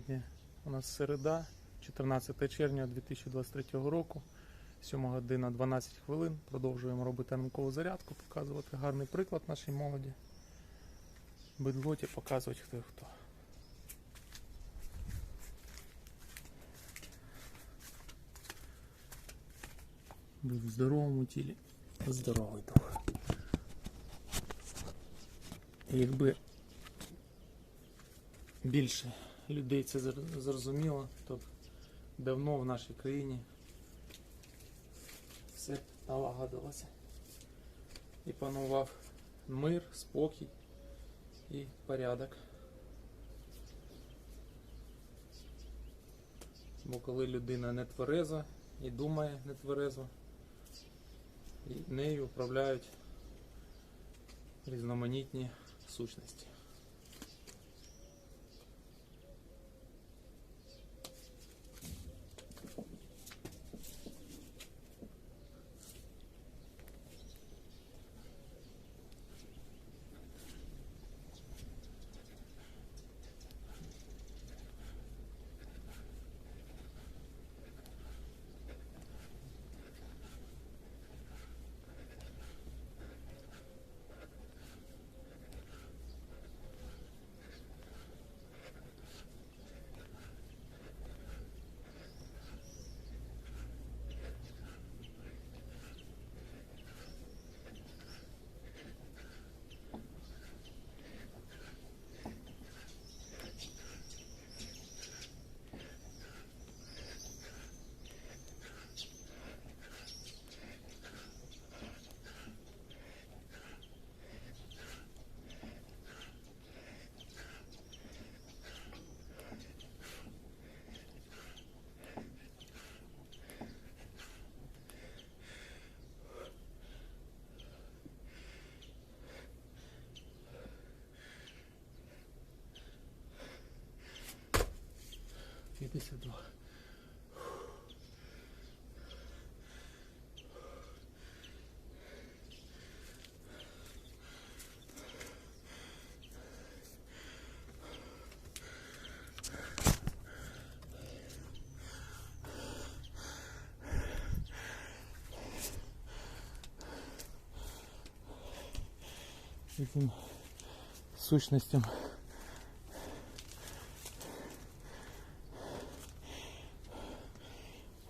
Сьогодні у нас середа, 14 червня 2023 року, 7 година 12 хвилин. Продовжуємо робити ранкову зарядку, показувати гарний приклад нашій молоді. Бедлоті показувати хто хто. Будь в здоровому тілі, здоровий дух. І Якби більше людей це зрозуміло, то б давно в нашій країні все налагодилося. І панував мир, спокій і порядок. Бо коли людина не твереза і думає не тверезо, нею управляють різноманітні сущності. 52. этим сущностям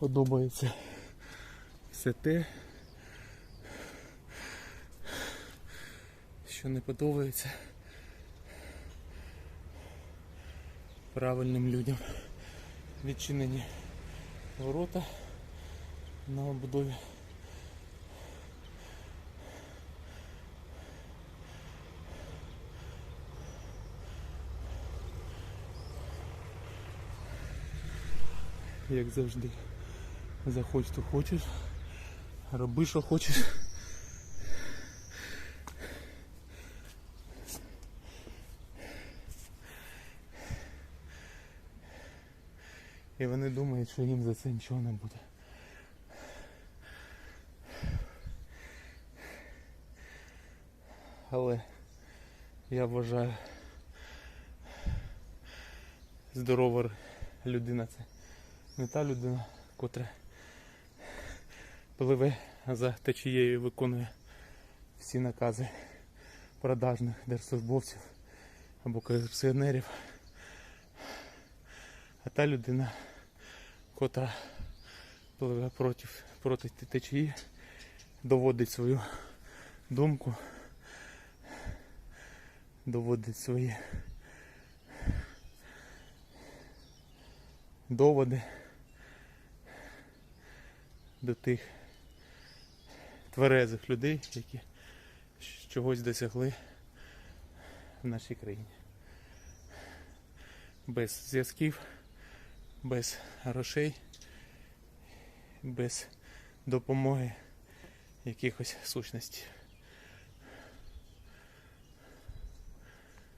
подобається все те, що не подобається правильним людям. Відчинені ворота на обудові. Як завжди. Заходь, хто хочеш. Роби, що хочеш. І вони думають, що їм за це нічого не буде. Але я вважаю, здорова людина це не та людина, котра пливе за течією виконує всі накази продажних держслужбовців або корупціонерів. А та людина, котра пливе проти, проти течії, доводить свою думку, доводить свої доводи до тих тверезих людей, які чогось досягли в нашій країні. Без зв'язків, без грошей, без допомоги якихось сущностей.